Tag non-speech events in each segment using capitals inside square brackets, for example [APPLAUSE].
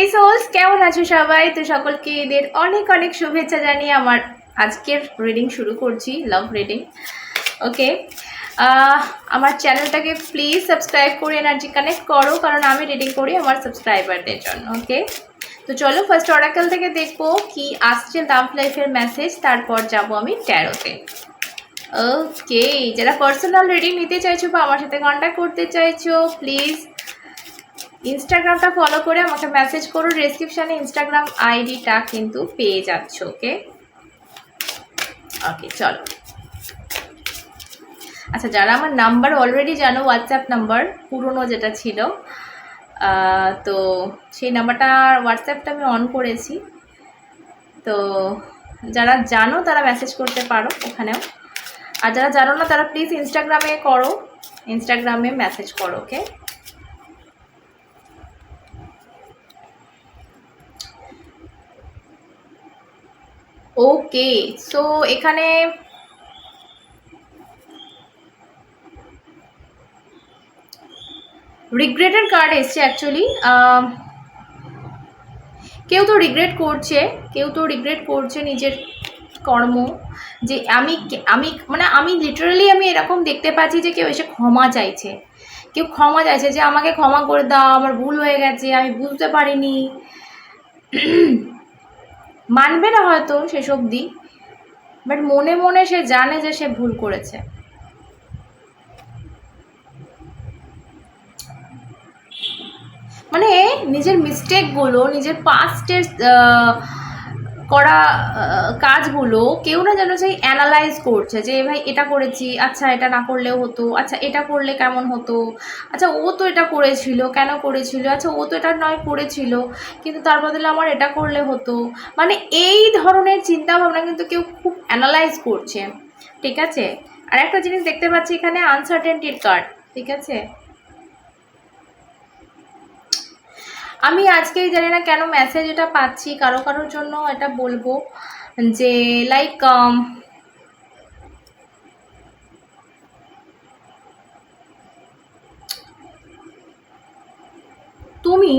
হে sols কেমন আছো সবাই? তো সকলকে এদের অনেক অনেক শুভেচ্ছা জানিয়ে আমার আজকের রিডিং শুরু করছি লাভ রিডিং ওকে আমার চ্যানেলটাকে প্লিজ সাবস্ক্রাইব করে এনার্জি কানেক্ট করো, কারণ আমি রিডিং করি আমার সাবস্ক্রাইবারদের জন্য ওকে তো চলো ফার্স্ট অরাকেল থেকে দেখব কি আসছে লাভ লাইফের মেসেজ তারপর যাব আমি ট্যারোতে ওকে যারা পার্সোনাল রিডিং নিতে চাইছো বা আমার সাথে কন্ট্যাক্ট করতে চাইছো প্লিজ ইনস্টাগ্রামটা ফলো করে আমাকে মেসেজ করো ডেসক্রিপশানে ইনস্টাগ্রাম আইডিটা কিন্তু পেয়ে যাচ্ছ ওকে ওকে চলো। আচ্ছা যারা আমার নাম্বার অলরেডি জানো হোয়াটসঅ্যাপ নাম্বার পুরনো যেটা ছিল তো সেই নাম্বারটা হোয়াটসঅ্যাপটা আমি অন করেছি। তো যারা জানো, তারা মেসেজ করতে পারো ওখানেও। আর যারা জানো না, তারা প্লিজ ইনস্টাগ্রামে করো। ইনস্টাগ্রামে মেসেজ করো ওকে ওকে সো এখানে রিগ্রেটের কার্ড এসছে অ্যাকচুয়ালি কেউ তো রিগ্রেট করছে, কেউ তো রিগ্রেট করছে নিজের কর্ম, যে আমি আমি মানে আমি লিটারালি আমি এরকম দেখতে পাচ্ছি যে কেউ এসে ক্ষমা চাইছে। কেউ ক্ষমা চাইছে যে আমাকে ক্ষমা করে দাও, আমার ভুল হয়ে গেছে, আমি বুঝতে পারিনি। মানবে না হয়তো সেসব দিক বাট মনে মনে সে জানে যে সে ভুল করেছে। মানে নিজের মিস্টেকগুলো নিজের পাস্টের করা কাজগুলো কেউ না যেন সেই অ্যানালাইজ করছে যে, ভাই, এটা করেছি আচ্ছা এটা না করলেও হতো আচ্ছা এটা করলে কেমন হতো আচ্ছা ও তো এটা করেছিল, কেন করেছিল আচ্ছা ও তো এটা নয়, করেছিল, কিন্তু তার বদলে আমার এটা করলে হতো। মানে এই ধরনের চিন্তা ভাবনা কিন্তু কেউ খুব অ্যানালাইজ করছে, ঠিক আছে? আর একটা জিনিস দেখতে পাচ্ছি এখানে আনসার্টেনটির কার্ড ঠিক আছে? আমি আজকেই জানি না কেন মেসেজ এটা পাচ্ছি, কারও কারোর জন্য এটা বলব যে লাইক তুমি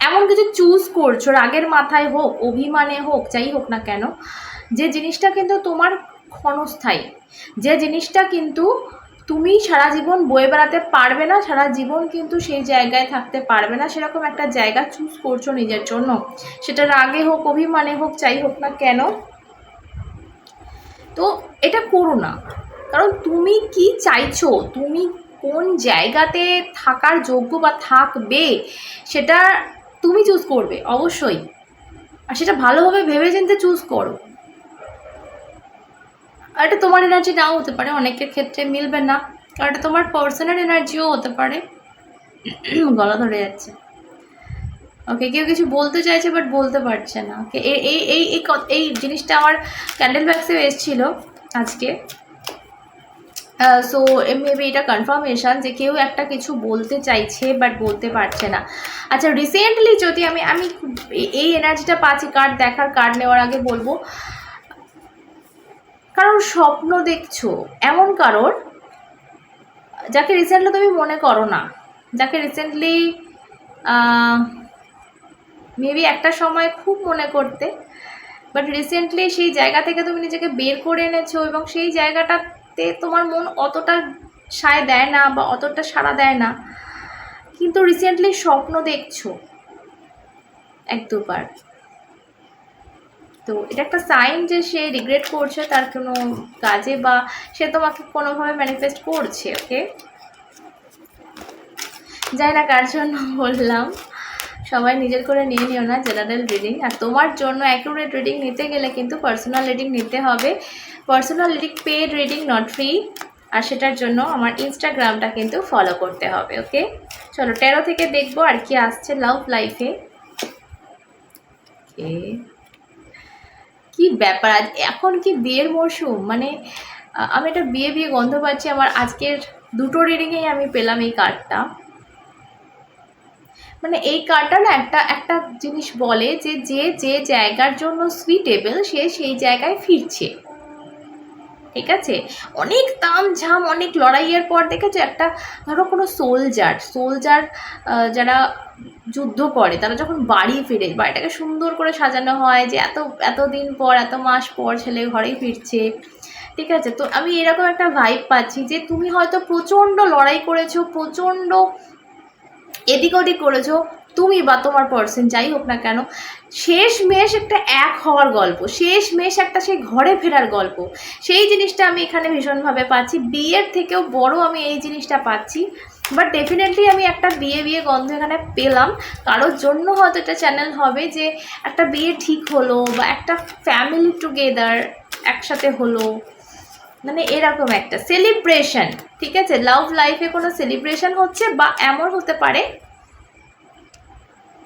এমন কিছু চুজ করছ, রাগের মাথায় হোক, অভিমানে হোক, যাই হোক না কেন, যে জিনিসটা কিন্তু তোমার ক্ষণস্থায়ী, যে জিনিসটা কিন্তু তুমি সারা জীবন বয়ে বেড়াতে পারবে না, সারা জীবন কিন্তু সেই জায়গায় থাকতে পারবে না, সেরকম একটা জায়গা চুজ করছ নিজের জন্য। সেটা রাগে হোক, অভিমানে হোক, যাই হোক না কেন, তো এটা করো না। কারণ তুমি কি চাইছো? তুমি কোন জায়গাতে থাকার যোগ্য বা থাকবে, সেটা তুমি চুজ করবে, অবশ্যই। আর সেটা ভালোভাবে ভেবে চিন্তে চুজ করো। আর এটা তোমার এনার্জি নাও হতে পারে, অনেকের ক্ষেত্রে মিলবে না। কারণ এটা তোমার পার্সোনাল এনার্জিও হতে পারে। [CLEARS THROAT] গলা ধরে যাচ্ছে। ওকে কেউ কিছু বলতে চাইছে বাট বলতে পারছে না। ওকে এই এই এই এই জিনিসটা আমার ক্যান্ডেল ব্যাক্সেও এসেছিল আজকে। সো মেবি এটা কনফার্মেশন যে কেউ একটা কিছু বলতে চাইছে বাট বলতে পারছে না। আচ্ছা রিসেন্টলি যদি আমি আমি এই এনার্জিটা পাচ্ছি কার্ড দেখার কার্ড নেওয়ার আগে বলব। কারোর স্বপ্ন দেখছ, এমন কারোর যাকে রিসেন্টলি তুমি মনে করো না, যাকে রিসেন্টলি মেবি একটা সময় খুব মনে করতে বাট রিসেন্টলি সেই জায়গা থেকে তুমি নিজেকে বের করে এনেছো এবং সেই জায়গাটাতে তোমার মন অতটা সায় দেয় না বা অতটা সাড়া দেয় না। কিন্তু রিসেন্টলি স্বপ্ন দেখছ, এক দুবার। তো এটা একটা সাইন যে সে রিগ্রেট করছে, তার কোনো কাজে বা সে তোমাকে কোনোভাবে ম্যানিফেস্ট করছে ওকে যাই না, কার জন্য বললাম? সবাই নিজের করে নিয়ে নিও না জেনারেল রিডিং আর তোমার জন্য অ্যাকুরেট রিডিং নিতে গেলে কিন্তু পার্সোনাল রিডিং নিতে হবে। Personal reading paid reading not free আর সেটার জন্য আমার ইনস্টাগ্রামটা কিন্তু ফলো করতে হবে ওকে চলো টেরো থেকে দেখব আর কি আসছে লাভ লাইফে ওকে কি ব্যাপার? আজ এখন কি বিয়ের মরশুম? মানে আমি একটা বিয়ে বিয়ে গন্ধ পাচ্ছি, আমার আজকের দুটো রিডিংয়েই আমি পেলাম এই কার্ডটা মানে এই কার্ডটা না একটা একটা জিনিস বলে যে যে যে জায়গার জন্য সুইটেবল সে সেই জায়গায় ফিরছে। ঠিক আছে? অনেক তাম ঝাম অনেক লড়াইয়ের পর দেখেছ একটা ধরো কোনো সোলজার সোলজার যারা যুদ্ধ করে, তারা যখন বাড়ি ফিরে, বাড়িটাকে সুন্দর করে সাজানো হয় যে এত এত দিন পর, এত মাস পর ছেলে ঘরেই ফিরছে, ঠিক আছে? তো আমি এরকম একটা ভাইব পাচ্ছি যে তুমি হয়তো প্রচণ্ড লড়াই করেছ, প্রচণ্ড এদিক ওদিক করেছ তুমি বা তোমার পার্সন যাই হোক না কেন শেষ মেশ একটা এক হওয়ার গল্প শেষ মেশ একটা সেই ঘরে ফেরার গল্প। সেই জিনিসটা আমি এখানে ভীষণভাবে পাচ্ছি। বিয়ের থেকেও বড় আমি এই জিনিসটা পাচ্ছি। বাট ডেফিনেটলি আমি একটা বিয়ে বিয়ে গন্ধ এখানে পেলাম। কারোর জন্য হয়তো এটা চ্যানেল হবে যে একটা বিয়ে ঠিক হলো বা একটা ফ্যামিলি টুগেদার একসাথে হলো। মানে এরকম একটা সেলিব্রেশন ঠিক আছে? লাভ লাইফে কোনো সেলিব্রেশন হচ্ছে বা এমন হতে পারে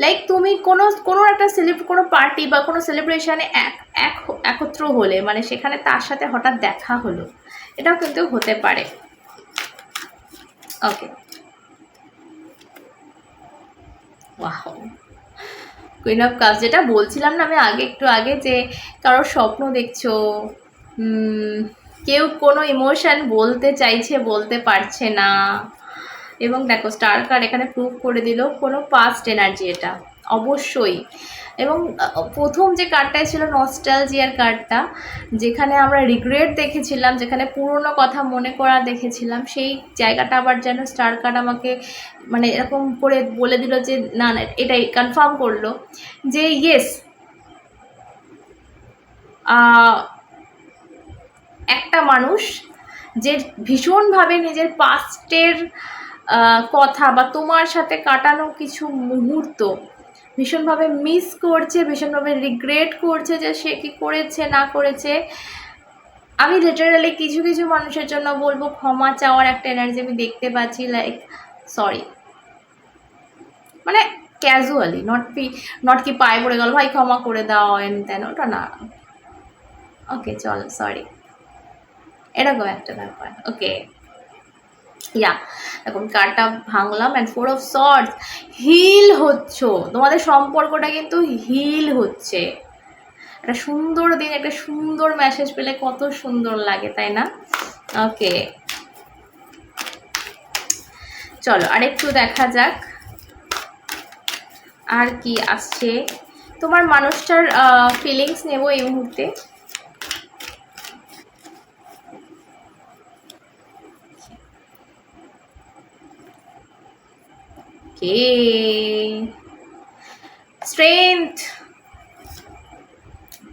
লাইক তুমি কোনো কোনো একটা সেলিব কোনো পার্টি বা কোনো সেলিব্রেশনে এক এক, একত্র হলে মানে সেখানে তার সাথে হঠাৎ দেখা হলো, এটাও কিন্তু হতে পারে। Okay wow queen of cup যেটা বলছিলাম না, আমি আগে, একটু আগে যে কারোর স্বপ্ন দেখছ কেউ কোনো ইমোশন বলতে চাইছে, বলতে পারছে না এবং দেখো স্টার কার্ড এখানে প্রুভ করে দিল কোনো পাস্ট এনার্জি এটা, অবশ্যই। এবং প্রথম যে কার্ডটাই ছিল নস্টালজিয়ার কার্ডটা যেখানে আমরা রিগ্রেট দেখেছিলাম, যেখানে পুরনো কথা মনে করা দেখেছিলাম, সেই জায়গাটা আবার যেন স্টার কার্ড আমাকে মানে এরকম করে বলে দিল যে, না না, এটাই কনফার্ম করল। যে ইয়েস একটা মানুষ যে ভীষণভাবে নিজের পাস্টের কথা বা তোমার সাথে কাটানো কিছু মুহূর্ত ভীষণভাবে মিস করছে, ভীষণভাবে রিগ্রেট করছে যে সে কি করেছে, না করেছে। আমি লিটারালি কিছু কিছু মানুষের জন্য বলব, ক্ষমা চাওয়ার একটা এনার্জি আমি দেখতে পাচ্ছি লাইক সরি মানে ক্যাজুয়ালি নট পি নট কি পায়ে পড়ে গেল, ভাই, ক্ষমা করে দাও এন তেন ওটা না। ওকে চল সরি এরকম একটা ব্যাপার ওকে ইয়া এখন কার্ডটা ভাঙলাম and four of swords heal হচ্ছ। তোমাদের সম্পর্কটা কিন্তু হিল হচ্ছে। একটা সুন্দর দিন, একটা সুন্দর মেসেজ পেলে কত সুন্দর লাগে, তাই না? ওকে চলো, আরেকটু দেখা যাক। আর কি আসছে? তোমার মানুষটার ফিলিংস নেব এই মুহূর্তে। স্ট্রেংথ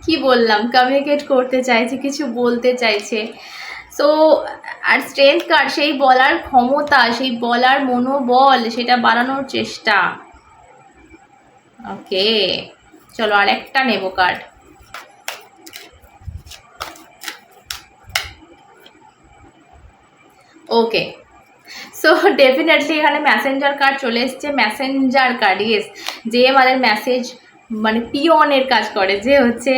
কি বললাম? কমিউনিকেট করতে চাইছে, কিছু বলতে চাইছে। সো আর স্ট্রেংথ কার্ড সেই বলার ক্ষমতা, সেই বলার মনোবল, সেটা বাড়ানোর চেষ্টা। ওকে চলো আর একটা নেব কার্ড ওকে সো ডেফিনেটলি [LAUGHS] এখানে ম্যাসেঞ্জার কার্ড চলে এসছে। ম্যাসেঞ্জার কার্ড ইয়েস যে আমাদের মেসেজ মানে পিওনের কাজ করে। যে হচ্ছে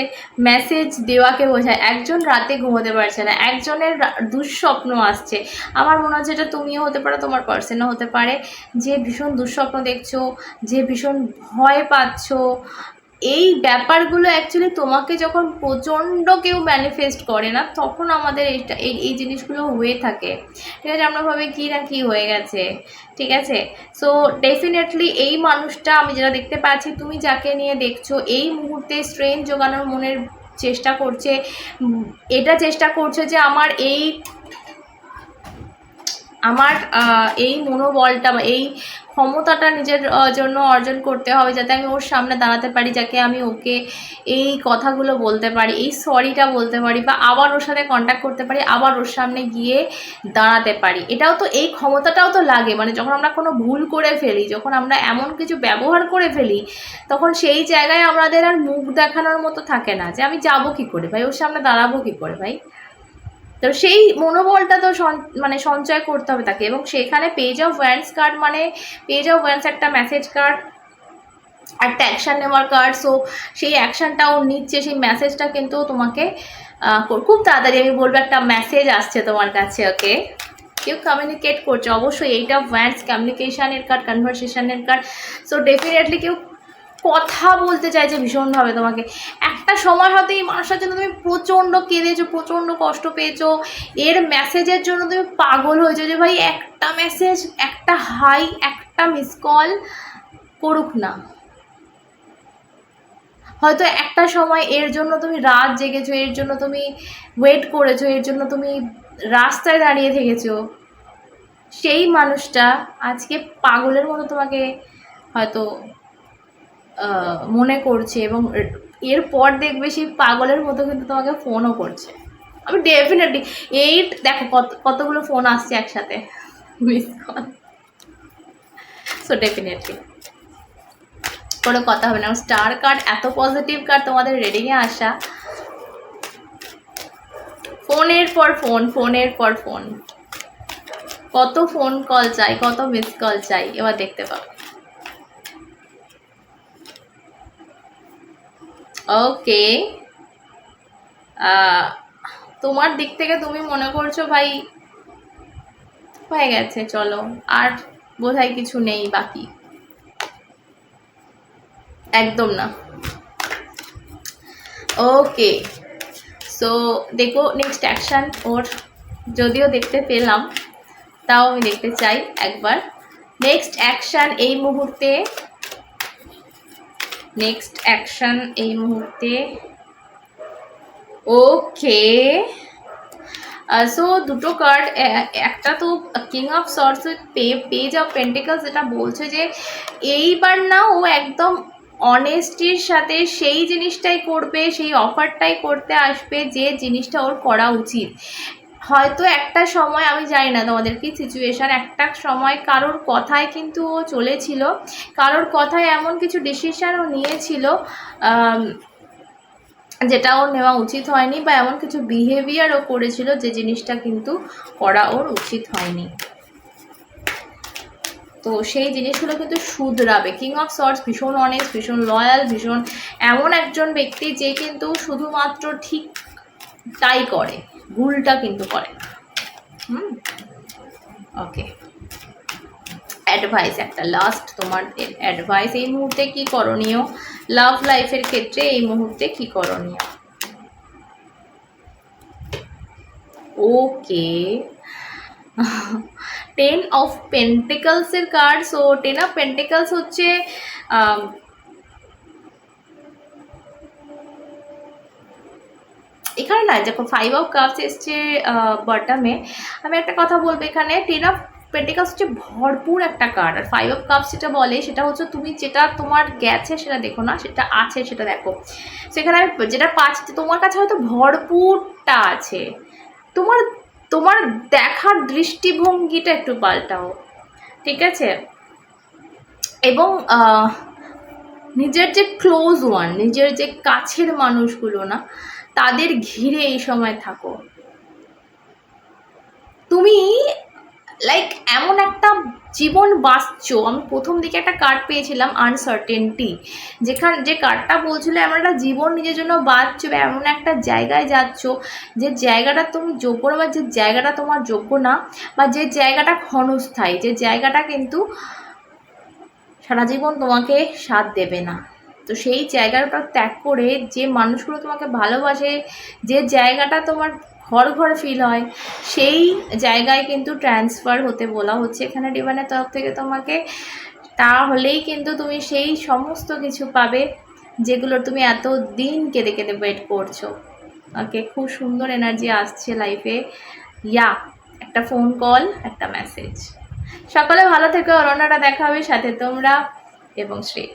মেসেজ দেওয়াকে বোঝায়। একজন রাতে ঘুমোতে পারছে না। একজনের দুঃস্বপ্ন আসছে। আমার মনে হচ্ছে এটা তুমিও হতে পারো, তোমার পার্সনও হতে পারে। যে ভীষণ দুঃস্বপ্ন দেখছ, যে ভীষণ ভয় পাচ্ছো এই ব্যাপারগুলো অ্যাকচুয়ালি তোমাকে যখন প্রচণ্ড কেউ ম্যানিফেস্ট করে না, তখন আমাদের এইটা, এই এই জিনিসগুলো হয়ে থাকে। ঠিক আছে? আমরা ভাবে কী না কী হয়ে গেছে। ঠিক আছে? সো ডেফিনেটলি এই মানুষটা, আমি যেটা দেখতে পাচ্ছি, তুমি যাকে নিয়ে দেখছ, এই মুহূর্তে স্ট্রেন জোগানোর মনের চেষ্টা করছে। এটা চেষ্টা করছে যে আমার এই আমার এই মনোবলটা, এই ক্ষমতাটা নিজের জন্য অর্জন করতে হবে যাতে আমি ওর সামনে দাঁড়াতে পারি, যাকে আমি ওকে এই কথাগুলো বলতে পারি, এই সরিটা বলতে পারি বা আবার ওর সাথে কন্ট্যাক্ট করতে পারি, আবার ওর সামনে গিয়ে দাঁড়াতে পারি। এটাও তো, এই ক্ষমতাটাও তো লাগে। মানে যখন আমরা কোনো ভুল করে ফেলি, যখন আমরা এমন কিছু ব্যবহার করে ফেলি, তখন সেই জায়গায় আমাদের আর মুখ দেখানোর মতো থাকে না যে আমি যাব কী করে? ভাই, ওর সামনে দাঁড়াবো কী করে, ভাই? তো সেই মনোবলটা তো মানে সঞ্চয় করতে হবে তাকে। এবং সেখানে পেজ অফ ওয়ান্স কার্ড মানে পেজ অফ ওয়ান্স একটা মেসেজ কার্ড একটা অ্যাকশান নেওয়ার কার্ড সো সেই অ্যাকশানটাও নিচ্ছে, সেই মেসেজটা কিন্তু তোমাকে খুব তাড়াতাড়ি আমি বলব একটা মেসেজ আসছে তোমার কাছে ওকে কেউ কমিউনিকেট করছে, অবশ্যই এইটা ভ্যান্স কমিউনিকেশানের কার্ড কনভারসেশনের কার্ড সো ডেফিনেটলি কেউ কথা বলতে চাইছে ভীষণভাবে তোমাকে। একটা সময় হয়তো এই মানুষটার জন্য তুমি প্রচণ্ড কেঁদেছো, প্রচণ্ড কষ্ট পেয়েছ। এর মেসেজের জন্য তুমি পাগল হয়েছো যে ভাই, একটা মেসেজ একটা হাই একটা মিস কল করুক না। হয়তো একটা সময় এর জন্য তুমি রাত জেগেছো, এর জন্য তুমি ওয়েট করেছ, এর জন্য তুমি রাস্তায় দাঁড়িয়ে থেকেছো। সেই মানুষটা আজকে পাগলের মতো তোমাকে হয়তো মনে করছে এবং এরপর দেখবে সেই পাগলের মতো কিন্তু তোমাকে ফোনও করছে। আমি ডেফিনেটলি এই দেখো কত, কতগুলো ফোন আসছে একসাথে। সো ডেফিনেটলি কোনো কথা হবে না। স্টার কার্ড এত পজিটিভ কার্ড তোমাদের রেডিংয়ে আসা। ফোনের পর ফোন ফোনের পর ফোন কত ফোন কল চাই, কত মিস কল চাই, এবার দেখতে পাবো। ওকে তোমার দিক থেকে তুমি মনে করছ ভাই, হয়ে গেছে, চলো। আর বোধহয় কিছু নেই বাকি। একদম না। ওকে সো দেখো নেক্সট অ্যাকশান ওর। যদিও দেখতে পেলাম, তাও আমি দেখতে চাই একবার। নেক্সট অ্যাকশান এই মুহূর্তে নেক্সট অ্যাকশন এই মুহূর্তে। ওকে সো দুটো কার্ড একটা তো কিং অফ সর্স পে পেজ অফ পেন্টিকলস যেটা বলছে যে, এইবার না ও একদম অনেস্টির সাথে সেই জিনিসটাই করবে, সেই অফারটাই করতে আসবে যে জিনিসটা ওর করা উচিত। হয়তো একটা সময়, আমি জানি না তোমাদের কি সিচুয়েশান একটা সময় কারোর কথায় কিন্তু ও চলেছিল। কারোর কথায় এমন কিছু ডিসিশান ও নিয়েছিল যেটা ওর নেওয়া উচিত হয়নি বা এমন কিছু বিহেভিয়ারও করেছিল যে জিনিসটা কিন্তু করা ওর উচিত হয়নি। তো সেই জিনিসগুলো কিন্তু শুধরাবে। কিং অফ সর্টস ভীষণ অনেক ভীষণ লয়াল ভীষণ এমন একজন ব্যক্তি যে কিন্তু শুধুমাত্র ঠিক তাই করে। ভুলটা কিন্তু করে না। হুম? ওকে অ্যাডভাইস একটা লাস্ট তোমার অ্যাডভাইস এই মুহূর্তে কি করণীয়? লাভ লাইফের ক্ষেত্রে এই মুহূর্তে কি করণীয়? Okay ten of পেন্টিকলসের card so ten of pentacles হচ্ছে এখানে না, যখন ফাইভ অফ কাপস এসছে বটমে আমি একটা কথা বলব এখানে টেন অফ পেন্টিকালস হচ্ছে ভরপুর একটা কার্ড আর ফাইভ অফ কাপস যেটা বলে, সেটা হচ্ছে তুমি যেটা তোমার গেছে সেটা দেখো না, সেটা আছে সেটা দেখো। সেখানে আমি যেটা পাচ্ছি তোমার কাছে হয়তো ভরপুরটা আছে। তোমার তোমার দেখার দৃষ্টিভঙ্গিটা একটু পাল্টাও, ঠিক আছে? এবং নিজের যে ক্লোজ ওয়ান নিজের যে কাছের মানুষগুলো না তাদের ঘিরে এই সময় থাকো। তুমি লাইক এমন একটা জীবন বাঁচছো। আমি প্রথম দিকে একটা কার্ড পেয়েছিলাম আনসার্টেনটি যেখান, যে কার্ডটা বলছিল, এমন একটা জীবন নিজের জন্য বাঁচছো বা এমন একটা জায়গায় যাচ্ছ, যে জায়গাটা তুমি যোগ্য বা যে জায়গাটা তোমার যোগ্য না বা যে জায়গাটা ক্ষণস্থায়ী, যে জায়গাটা কিন্তু সারা জীবন তোমাকে সাথ দেবে না। তো সেই জায়গাটা ত্যাগ করে যে মানুষগুলো তোমাকে ভালোবাসে, যে জায়গাটা তোমার ঘর ঘর ফিল হয়, সেই জায়গায় কিন্তু ট্রান্সফার হতে বলা হচ্ছে। এখানে ডিভানের তরফ থেকে তোমাকে তাহলেই কিন্তু তুমি সেই সমস্ত কিছু পাবে যেগুলো তুমি এত দিন কেঁদে কেঁদে ওয়েট করছ। ওকে খুব সুন্দর এনার্জি আসছে লাইফে ইয়া, একটা ফোন কল একটা মেসেজ সকালে ভালো থেকো অরণ্যটা দেখা হবে সাথে তোমরা এবং শ্রী।